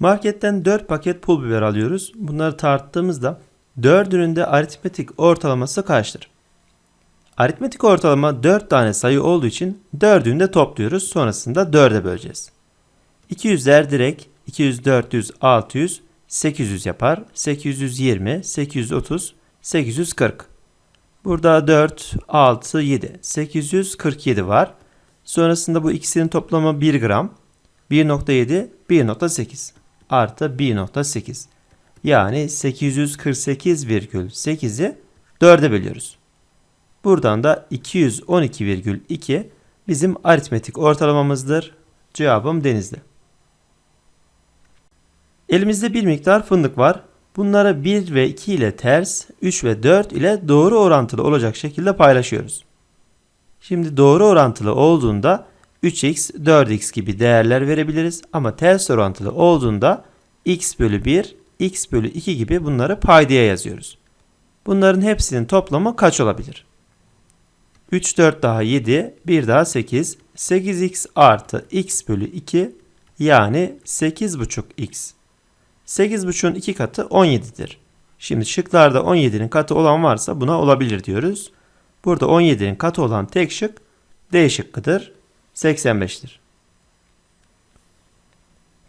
Marketten 4 paket pul biber alıyoruz. Bunları tarttığımızda 4'ünün de aritmetik ortalaması kaçtır? Aritmetik ortalama 4 tane sayı olduğu için 4'ünü de topluyoruz. Sonrasında 4'e böleceğiz. 200'ler direkt 200, 400, 600, 800 yapar. 820, 830, 840. Burada 4, 6, 7. 847 var. Sonrasında bu ikisinin toplamı 1 gram. 1.7, 1.8 artı 1.8. Yani 848,8'i 4'e bölüyoruz. Buradan da 212,2 bizim aritmetik ortalamamızdır. Cevabım denizli. Elimizde bir miktar fındık var. Bunları 1 ve 2 ile ters, 3 ve 4 ile doğru orantılı olacak şekilde paylaşıyoruz. Şimdi doğru orantılı olduğunda 3x, 4x gibi değerler verebiliriz ama ters orantılı olduğunda x bölü 1, x bölü 2 gibi bunları paydaya yazıyoruz. Bunların hepsinin toplamı kaç olabilir? 3, 4 daha 7, 1 daha 8, 8x artı x bölü 2 yani 8,5x. 8,5'un 2 katı 17'dir. Şimdi şıklarda 17'nin katı olan varsa buna olabilir diyoruz. Burada 17'nin katı olan tek şık D şıkkıdır. 85'tir.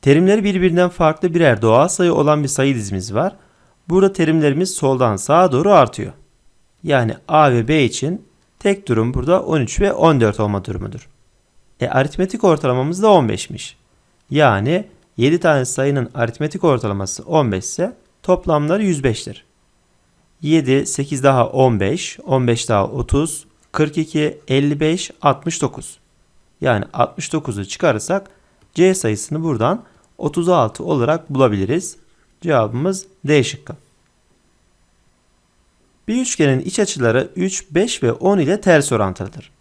Terimleri birbirinden farklı birer doğal sayı olan bir sayı dizimiz var. Burada terimlerimiz soldan sağa doğru artıyor. Yani A ve B için tek durum burada 13 ve 14 olma durumudur. E aritmetik ortalamamız da 15'miş. Yani 7 tane sayının aritmetik ortalaması 15 ise toplamları 105'tir. 7, 8 daha 15, 15 daha 30, 42, 55, 69. Yani 69'u çıkarırsak C sayısını buradan 36 olarak bulabiliriz. Cevabımız D şıkkı. Bir üçgenin iç açıları 3, 5 ve 10 ile ters orantılıdır.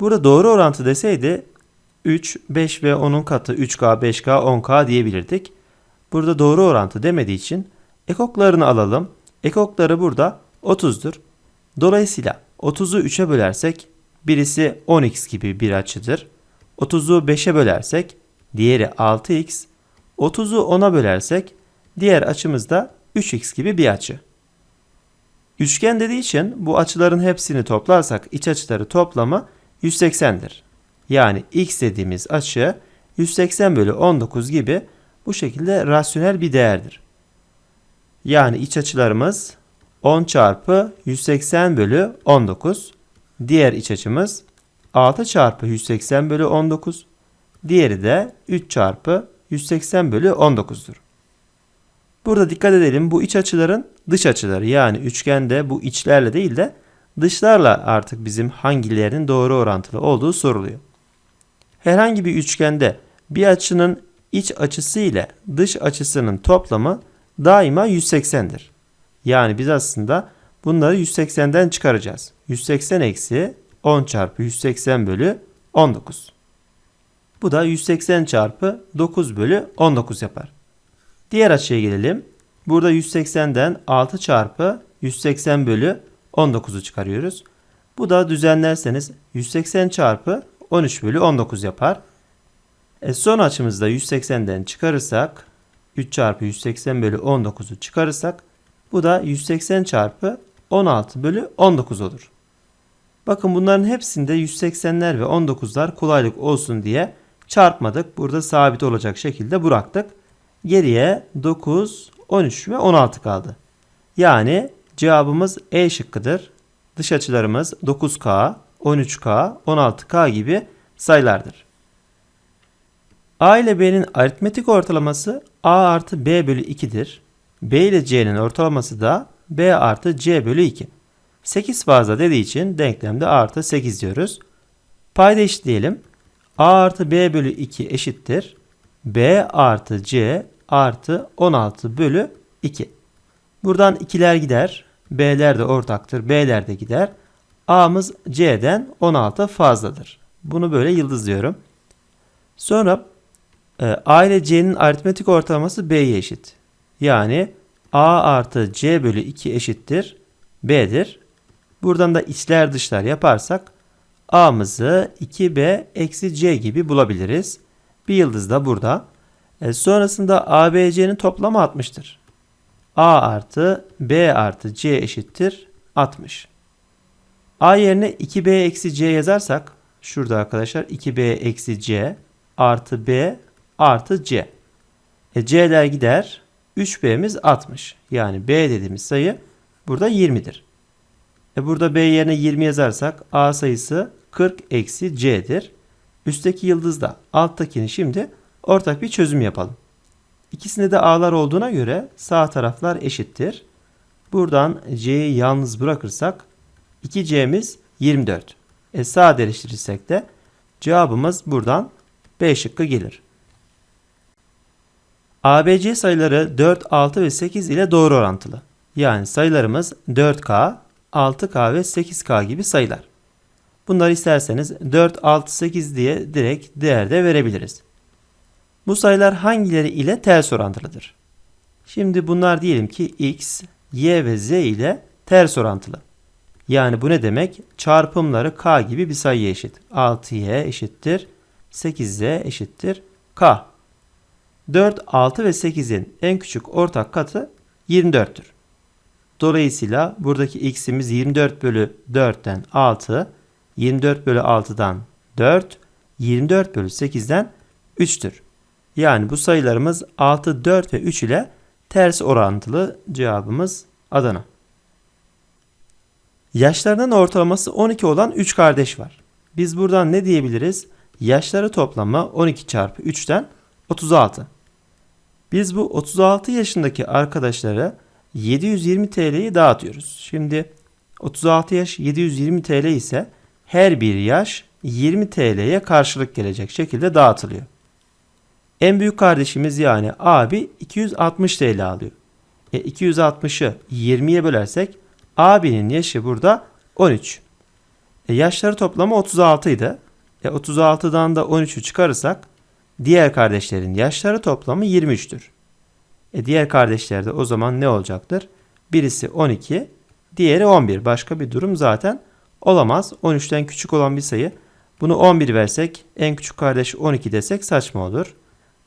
Burada doğru orantı deseydi 3, 5 ve 10'un katı 3K, 5K, 10K diyebilirdik. Burada doğru orantı demediği için ekoklarını alalım. Ekokları burada 30'dur. Dolayısıyla 30'u 3'e bölersek birisi 10x gibi bir açıdır. 30'u 5'e bölersek diğeri 6x. 30'u 10'a bölersek diğer açımız da 3x gibi bir açı. Üçgen dediği için bu açıların hepsini toplarsak iç açıları toplamı 180'dir. Yani x dediğimiz açı 180 bölü 19 gibi bu şekilde rasyonel bir değerdir. Yani iç açılarımız 10 çarpı 180 bölü 19. Diğer iç açımız 6 çarpı 180 bölü 19. Diğeri de 3 çarpı 180 bölü 19'dur. Burada dikkat edelim bu iç açıların dış açıları yani üçgende bu içlerle değil de dışlarla artık bizim hangilerinin doğru orantılı olduğu soruluyor. Herhangi bir üçgende bir açının iç açısı ile dış açısının toplamı daima 180'dir. Yani biz aslında bunları 180'den çıkaracağız. 180 eksi 10 çarpı 180 bölü 19. Bu da 180 çarpı 9 bölü 19 yapar. Diğer açıya gelelim. Burada 180'den 6 çarpı 180 bölü 19'u çıkarıyoruz. Bu da düzenlerseniz 180 çarpı 13 bölü 19 yapar. E son açımızda 180'den çıkarırsak 3 çarpı 180 bölü 19'u çıkarırsak bu da 180 çarpı 16 bölü 19 olur. Bakın bunların hepsinde 180'ler ve 19'lar kolaylık olsun diye çarpmadık. Burada sabit olacak şekilde bıraktık. Geriye 9, 13 ve 16 kaldı. Yani cevabımız E şıkkıdır. Dış açılarımız 9K, 13K, 16K gibi sayılardır. A ile B'nin aritmetik ortalaması A artı B bölü 2'dir. B ile C'nin ortalaması da B artı C bölü 2. 8 fazla dediği için denklemde artı 8 diyoruz. Payda eşitleyelim. A artı B bölü 2 eşittir. B artı C artı 16 bölü 2. Buradan ikiler gider. B'ler de ortaktır. B'ler de gider. A'mız C'den 16 fazladır. Bunu böyle yıldızlıyorum. Sonra e, A ile C'nin aritmetik ortalaması B'ye eşit. Yani A artı C bölü 2 eşittir B'dir. Buradan da içler dışlar yaparsak A'mızı 2B eksi C gibi bulabiliriz. Bir yıldız da burada. E, sonrasında ABC'nin toplamı 60'tır. A artı B artı C eşittir 60. A yerine 2B eksi C yazarsak şurada arkadaşlar 2B eksi C artı B artı C. E, C'ler gider. 3B'miz 60. Yani B dediğimiz sayı burada 20'dir. E burada B yerine 20 yazarsak A sayısı 40 eksi C'dir. Üstteki yıldızda alttakini şimdi ortak bir çözüm yapalım. İkisinde de A'lar olduğuna göre sağ taraflar eşittir. Buradan C'yi yalnız bırakırsak 2C'miz 24. E sadeleştirirsek de cevabımız buradan B şıkkı gelir. ABC sayıları 4, 6 ve 8 ile doğru orantılı. Yani sayılarımız 4K, 6K ve 8K gibi sayılar. Bunları isterseniz 4, 6, 8 diye direkt değerde verebiliriz. Bu sayılar hangileri ile ters orantılıdır? Şimdi bunlar diyelim ki x, y ve z ile ters orantılı. Yani bu ne demek? Çarpımları k gibi bir sayıya eşit. 6y eşittir 8z eşittir k. 4, 6 ve 8'in en küçük ortak katı 24'tür. Dolayısıyla buradaki x'imiz 24 bölü 4'ten 6, 24 bölü 6'dan 4, 24 bölü 8'den 3'tür. Yani bu sayılarımız 6, 4 ve 3 ile ters orantılı cevabımız Adana. Yaşlarının ortalaması 12 olan 3 kardeş var. Biz buradan ne diyebiliriz? Yaşları toplamı 12 çarpı 3'ten 36. Biz bu 36 yaşındaki arkadaşlara 720 TL'yi dağıtıyoruz. Şimdi 36 yaş 720 TL ise her bir yaş 20 TL'ye karşılık gelecek şekilde dağıtılıyor. En büyük kardeşimiz yani abi 260 TL alıyor. E 260'ı 20'ye bölersek abinin yaşı burada 13. E yaşları toplamı 36 idi. E 36'dan da 13'ü çıkarırsak diğer kardeşlerin yaşları toplamı 23'tür. E diğer kardeşler de o zaman ne olacaktır? Birisi 12, diğeri 11. Başka bir durum zaten olamaz. 13'ten küçük olan bir sayı. Bunu 11 versek en küçük kardeş 12 desek saçma olur.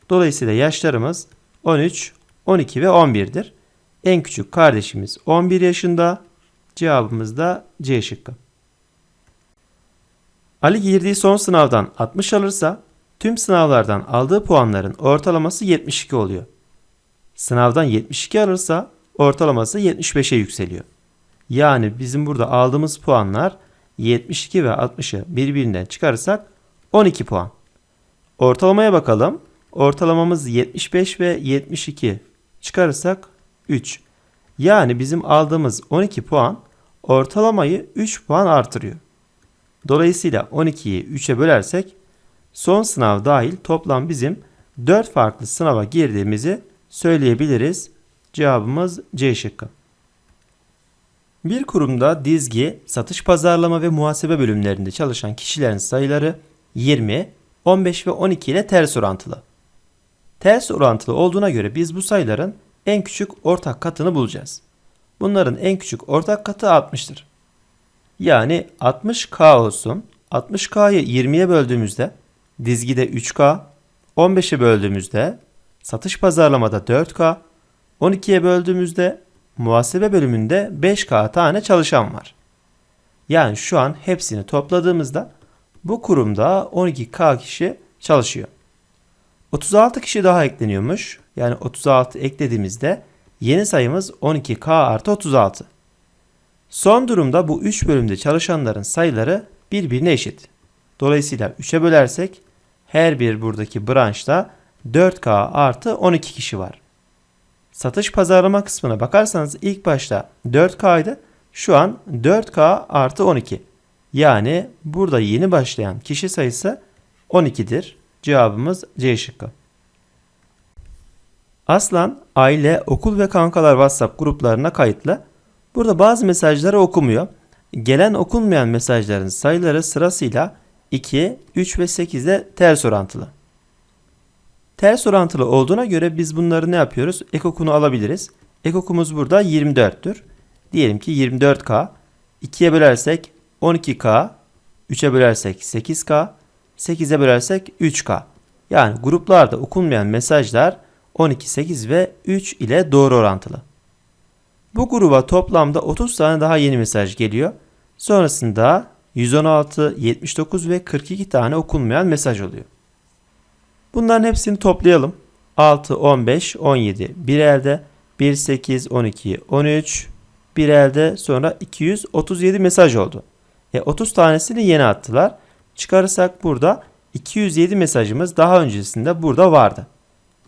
Dolayısıyla yaşlarımız 13, 12 ve 11'dir. En küçük kardeşimiz 11 yaşında. Cevabımız da C şıkkı. Ali girdiği son sınavdan 60 alırsa tüm sınavlardan aldığı puanların ortalaması 72 oluyor. Sınavdan 72 alırsa ortalaması 75'e yükseliyor. Yani bizim burada aldığımız puanlar 72 ve 60'ı birbirinden çıkarırsak 12 puan. Ortalamaya bakalım. Ortalamamız 75 ve 72 çıkarırsak 3. Yani bizim aldığımız 12 puan ortalamayı 3 puan artırıyor. Dolayısıyla 12'yi 3'e bölersek son sınav dahil toplam bizim 4 farklı sınava girdiğimizi söyleyebiliriz. Cevabımız C şıkkı. Bir kurumda dizgi, satış pazarlama ve muhasebe bölümlerinde çalışan kişilerin sayıları 20, 15 ve 12 ile ters orantılı. Ters orantılı olduğuna göre biz bu sayıların en küçük ortak katını bulacağız. Bunların en küçük ortak katı 60'tır. Yani 60K olsun. 60K'yı 20'ye böldüğümüzde dizgide 3K, 15'e böldüğümüzde satış pazarlamada 4K, 12'ye böldüğümüzde muhasebe bölümünde 5K tane çalışan var. Yani şu an hepsini topladığımızda bu kurumda 12K kişi çalışıyor. 36 kişi daha ekleniyormuş. Yani 36 eklediğimizde yeni sayımız 12K artı 36. Son durumda bu 3 bölümde çalışanların sayıları birbirine eşit. Dolayısıyla 3'e bölersek her bir buradaki branşta 4K artı 12 kişi var. Satış pazarlama kısmına bakarsanız ilk başta 4K idi. Şu an 4K artı 12. Yani burada yeni başlayan kişi sayısı 12'dir. Cevabımız C şıkkı. Aslan aile, okul ve kankalar WhatsApp gruplarına kayıtlı. Burada bazı mesajları okumuyor. Gelen okunmayan mesajların sayıları sırasıyla 2, 3 ve 8 ile ters orantılı. Ters orantılı olduğuna göre biz bunları ne yapıyoruz? Ekokunu alabiliriz. Ekokumuz burada 24'tür. Diyelim ki 24K. 2'ye bölersek 12K. 3'e bölersek 8K. 8'e bölersek 3K. Yani gruplarda okunmayan mesajlar 12, 8 ve 3 ile doğru orantılı. Bu gruba toplamda 30 tane daha yeni mesaj geliyor. Sonrasında 116, 79 ve 42 tane okunmayan mesaj oluyor. Bunların hepsini toplayalım. 6, 15, 17 bir elde, 1, 8, 12, 13 bir elde sonra 237 mesaj oldu. E 30 tanesini yeni attılar. Çıkarırsak burada 207 mesajımız daha öncesinde burada vardı.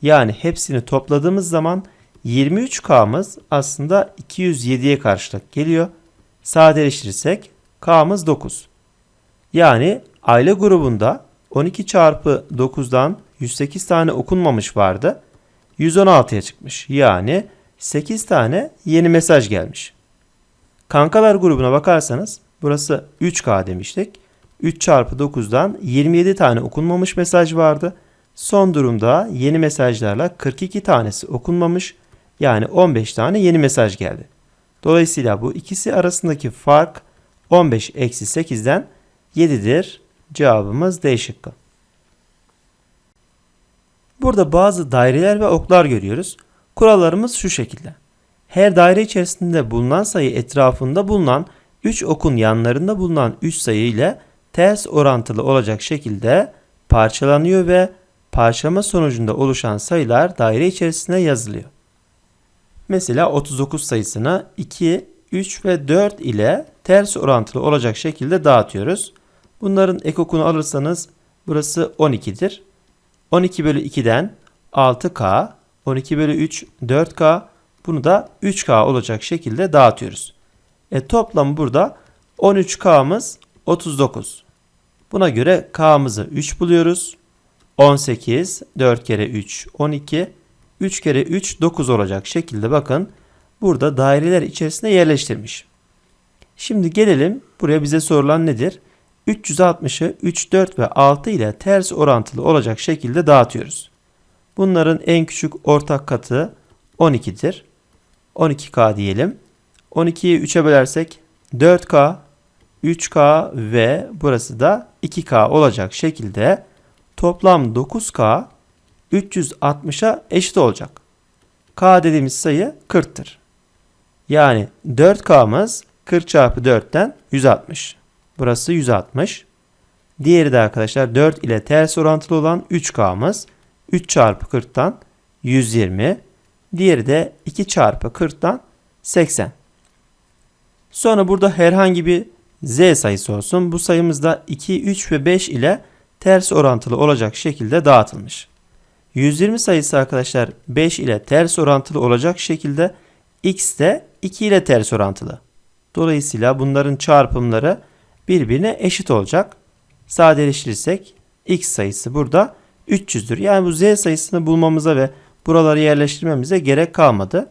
Yani hepsini topladığımız zaman 23K'mız aslında 207'ye karşılık geliyor. Sadeleştirirsek K'mız 9. Yani aile grubunda 12 çarpı 9'dan 108 tane okunmamış vardı. 116'ya çıkmış. Yani 8 tane yeni mesaj gelmiş. Kankalar grubuna bakarsanız burası 3K demiştik. 3 çarpı 9'dan 27 tane okunmamış mesaj vardı. Son durumda yeni mesajlarla 42 tanesi okunmamış. Yani 15 tane yeni mesaj geldi. Dolayısıyla bu ikisi arasındaki fark 15 eksi 8'den 7'dir. Cevabımız D şıkkı. Burada bazı daireler ve oklar görüyoruz. Kurallarımız şu şekilde. Her daire içerisinde bulunan sayı etrafında bulunan 3 okun yanlarında bulunan 3 sayı ile ters orantılı olacak şekilde parçalanıyor ve parçalama sonucunda oluşan sayılar daire içerisine yazılıyor. Mesela 39 sayısını 2, 3 ve 4 ile ters orantılı olacak şekilde dağıtıyoruz. Bunların ekokunu alırsanız burası 12'dir. 12 bölü 2'den 6K, 12 bölü 3 4K, bunu da 3K olacak şekilde dağıtıyoruz. E toplam burada 13K'mız 39. Buna göre K'mızı 3 buluyoruz. 18, 4 kere 3, 12, 3 kere 3, 9 olacak şekilde bakın burada daireler içerisine yerleştirmiş. Şimdi gelelim buraya bize sorulan nedir? 360'ı 3, 4 ve 6 ile ters orantılı olacak şekilde dağıtıyoruz. Bunların en küçük ortak katı 12'dir. 12K diyelim. 12'yi 3'e bölersek 4K, 3K ve burası da 2K olacak şekilde toplam 9K 360'a eşit olacak. K dediğimiz sayı 40'tır. Yani 4K'mız 40 çarpı 4'ten 160. Burası 160. Diğeri de arkadaşlar 4 ile ters orantılı olan 3K'mız 3 çarpı 40'tan 120. Diğeri de 2 çarpı 40'tan 80. Sonra burada herhangi bir z sayısı olsun. Bu sayımız da 2, 3 ve 5 ile ters orantılı olacak şekilde dağıtılmış. 120 sayısı arkadaşlar 5 ile ters orantılı olacak şekilde x de 2 ile ters orantılı. Dolayısıyla bunların çarpımları birbirine eşit olacak. Sadeleştirirsek x sayısı burada 300'dür. Yani bu z sayısını bulmamıza ve buraları yerleştirmemize gerek kalmadı.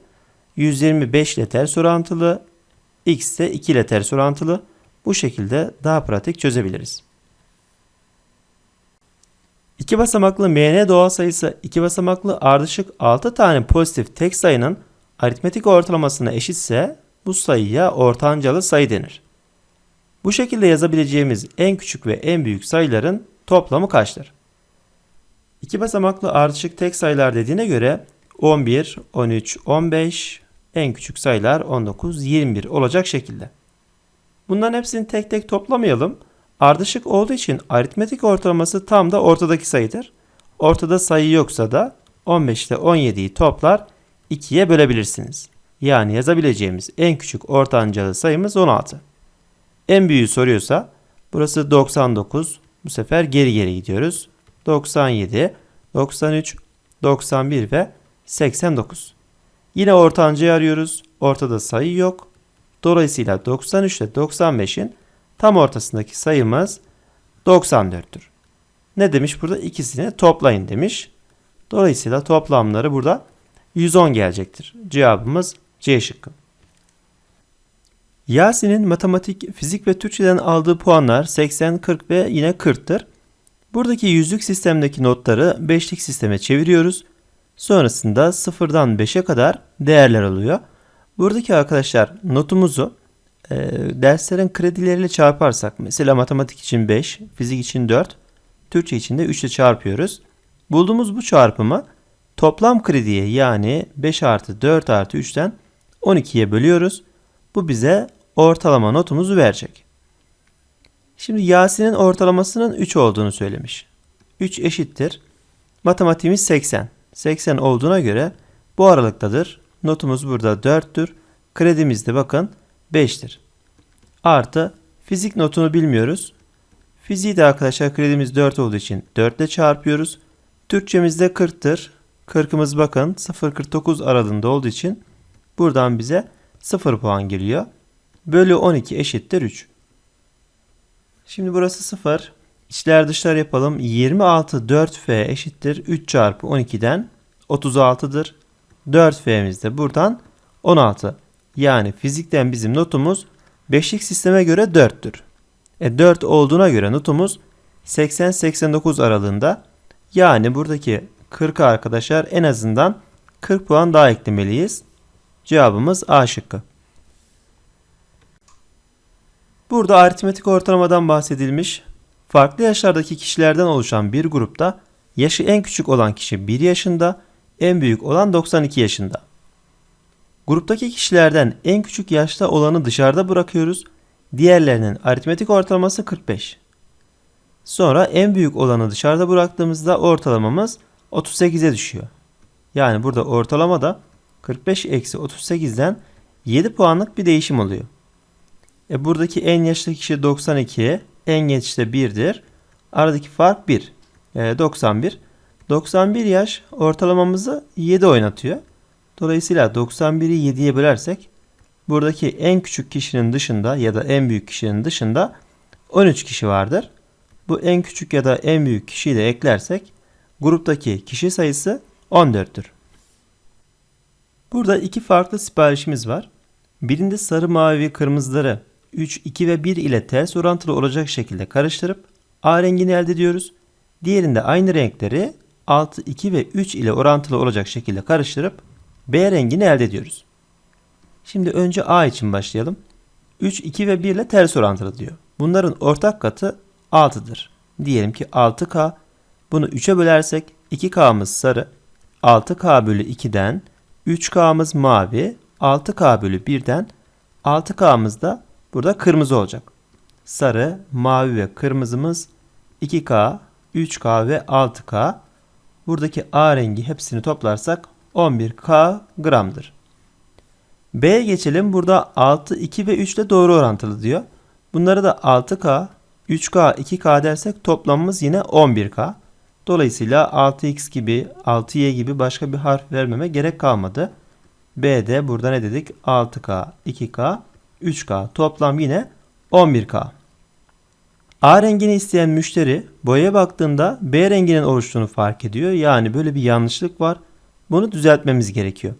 125 ile ters orantılı, x de 2 ile ters orantılı. Bu şekilde daha pratik çözebiliriz. İki basamaklı mn doğal sayısı iki basamaklı ardışık 6 tane pozitif tek sayının aritmetik ortalamasına eşitse bu sayıya ortancalı sayı denir. Bu şekilde yazabileceğimiz en küçük ve en büyük sayıların toplamı kaçtır? İki basamaklı ardışık tek sayılar dediğine göre 11, 13, 15, en küçük sayılar 19, 21 olacak şekilde. Bunların hepsini tek tek toplamayalım. Ardışık olduğu için aritmetik ortalaması tam da ortadaki sayıdır. Ortada sayı yoksa da 15 ile 17'yi toplar 2'ye bölebilirsiniz. Yani yazabileceğimiz en küçük ortancalı sayımız 16. En büyüğü soruyorsa burası 99. Bu sefer geri geri gidiyoruz. 97, 93, 91 ve 89. Yine ortancayı arıyoruz. Ortada sayı yok. Dolayısıyla 93 ile 95'in tam ortasındaki sayımız 94'tür. Ne demiş burada? İkisini toplayın demiş. Dolayısıyla toplamları burada 110 gelecektir. Cevabımız C şıkkı. Yasin'in matematik, fizik ve Türkçeden aldığı puanlar 80, 40 ve yine 40'tır. Buradaki yüzlük sistemdeki notları beşlik sisteme çeviriyoruz. Sonrasında sıfırdan 5'e kadar değerler alıyor. Buradaki arkadaşlar notumuzu e, derslerin kredileriyle çarparsak mesela matematik için 5, fizik için 4, Türkçe için de 3 ile çarpıyoruz. Bulduğumuz bu çarpımı toplam krediye yani 5 artı 4 artı 3'ten 12'ye bölüyoruz. Bu bize ortalama notumuzu verecek. Şimdi Yasin'in ortalamasının 3 olduğunu söylemiş. 3 eşittir. Matematiğimiz 80. 80 olduğuna göre bu aralıktadır. Notumuz burada 4'tür. Kredimiz de bakın 5'tir. Artı fizik notunu bilmiyoruz. Fiziği de arkadaşlar kredimiz 4 olduğu için 4 ile çarpıyoruz. Türkçemizde 40'tır. 40'ımız bakın 0.49 aralığında olduğu için buradan bize 0 puan geliyor. Bölü 12 eşittir 3. Şimdi burası 0. İçler dışlar yapalım. 26 4f eşittir 3 çarpı 12'den 36'dır. 4f'miz de buradan 16. Yani fizikten bizim notumuz 5'lik sisteme göre 4'tür. E 4 olduğuna göre notumuz 80-89 aralığında. Yani buradaki 40 arkadaşlar en azından 40 puan daha eklemeliyiz. Cevabımız A şıkkı. Burada aritmetik ortalamadan bahsedilmiş. Farklı yaşlardaki kişilerden oluşan bir grupta yaşı en küçük olan kişi 1 yaşında, en büyük olan 92 yaşında. Gruptaki kişilerden en küçük yaşta olanı dışarıda bırakıyoruz. Diğerlerinin aritmetik ortalaması 45. Sonra en büyük olanı dışarıda bıraktığımızda ortalamamız 38'e düşüyor. Yani burada ortalama da 45 eksi 38'den 7 puanlık bir değişim oluyor. E buradaki en yaşlı kişi 92, en genç de 1'dir. Aradaki fark 1. E 91. 91 yaş ortalamamızı 7 oynatıyor. Dolayısıyla 91'i 7'ye bölersek buradaki en küçük kişinin dışında ya da en büyük kişinin dışında 13 kişi vardır. Bu en küçük ya da en büyük kişiyi de eklersek gruptaki kişi sayısı 14'tür. Burada iki farklı siparişimiz var. Birinde sarı, mavi ve kırmızıları 3, 2 ve 1 ile ters orantılı olacak şekilde karıştırıp A rengini elde ediyoruz. Diğerinde aynı renkleri 6, 2 ve 3 ile orantılı olacak şekilde karıştırıp B rengini elde ediyoruz. Şimdi önce A için başlayalım. 3, 2 ve 1 ile ters orantılı diyor. Bunların ortak katı 6'dır. Diyelim ki 6K. Bunu 3'e bölersek 2K'mız sarı. 6K bölü 2'den 3K'mız mavi. 6K bölü 1'den 6K'mız da burada kırmızı olacak. Sarı, mavi ve kırmızımız 2K, 3K ve 6K. Buradaki A rengi hepsini toplarsak 11K gramdır. B'ye geçelim. Burada 6, 2 ve 3 ile doğru orantılı diyor. Bunları da 6K, 3K, 2K dersek toplamımız yine 11K. Dolayısıyla 6X gibi, 6Y gibi başka bir harf vermeme gerek kalmadı. B'de burada ne dedik? 6K, 2K, 3K. Toplam yine 11K. A rengini isteyen müşteri boyaya baktığında B renginin oluştuğunu fark ediyor. Yani böyle bir yanlışlık var. Bunu düzeltmemiz gerekiyor.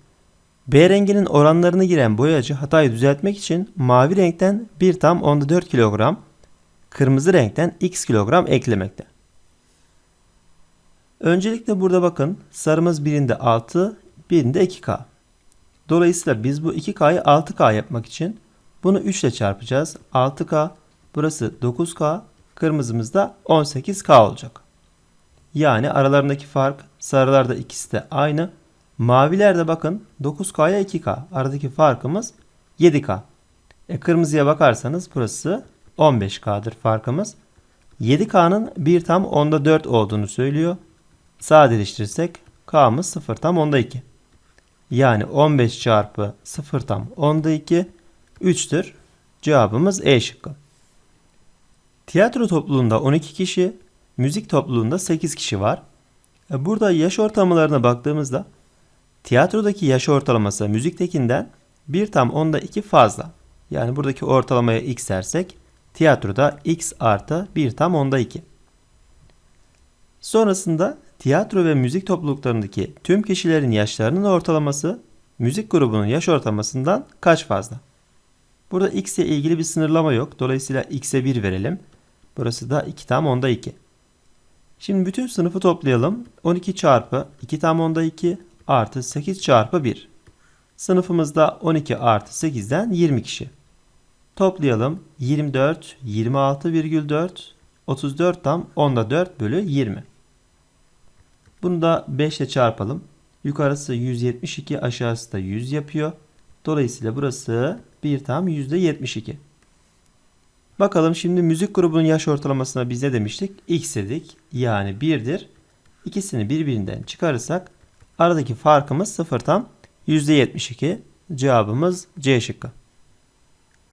B renginin oranlarını giren boyacı hatayı düzeltmek için mavi renkten 1 tam onda 4 kilogram, kırmızı renkten x kilogram eklemekte. Öncelikle burada bakın sarımız birinde 6, birinde 2K. Dolayısıyla biz bu 2K'yı 6K yapmak için bunu 3 ile çarpacağız. 6K burası 9K kırmızımız da 18K olacak. Yani aralarındaki fark sarılarda ikisi de aynı. Mavilerde bakın 9K'ya 2K. Aradaki farkımız 7K. E, kırmızıya bakarsanız burası 15K'dır farkımız. 7K'nın 1 tam onda 4 olduğunu söylüyor. Sadeleştirirsek K'mız 0 tam onda 2. Yani 15 çarpı 0 tam onda 2 3'tür. Cevabımız E şıkkı. Tiyatro topluluğunda 12 kişi, müzik topluluğunda 8 kişi var. E, burada yaş ortalamalarına baktığımızda tiyatrodaki yaş ortalaması müziktekinden 1 tam onda 2 fazla. Yani buradaki ortalamaya x dersek tiyatroda x artı 1 tam onda 2. Sonrasında tiyatro ve müzik topluluklarındaki tüm kişilerin yaşlarının ortalaması müzik grubunun yaş ortalamasından kaç fazla? Burada x ile ilgili bir sınırlama yok. Dolayısıyla x'e 1 verelim. Burası da 2 tam onda 2. Şimdi bütün sınıfı toplayalım. 12 çarpı 2 tam onda 2 artı 8 çarpı 1. Sınıfımızda 12 artı 8'den 20 kişi. Toplayalım. 24, 26,4, 34 tam onda 4 bölü 20. Bunu da 5 ile çarpalım. Yukarısı 172 aşağısı da 100 yapıyor. Dolayısıyla burası 1 tam %72. Bakalım şimdi müzik grubunun yaş ortalamasına biz ne demiştik? X dedik. Yani 1'dir. İkisini birbirinden çıkarırsak aradaki farkımız 0 tam %72. Cevabımız C şıkkı.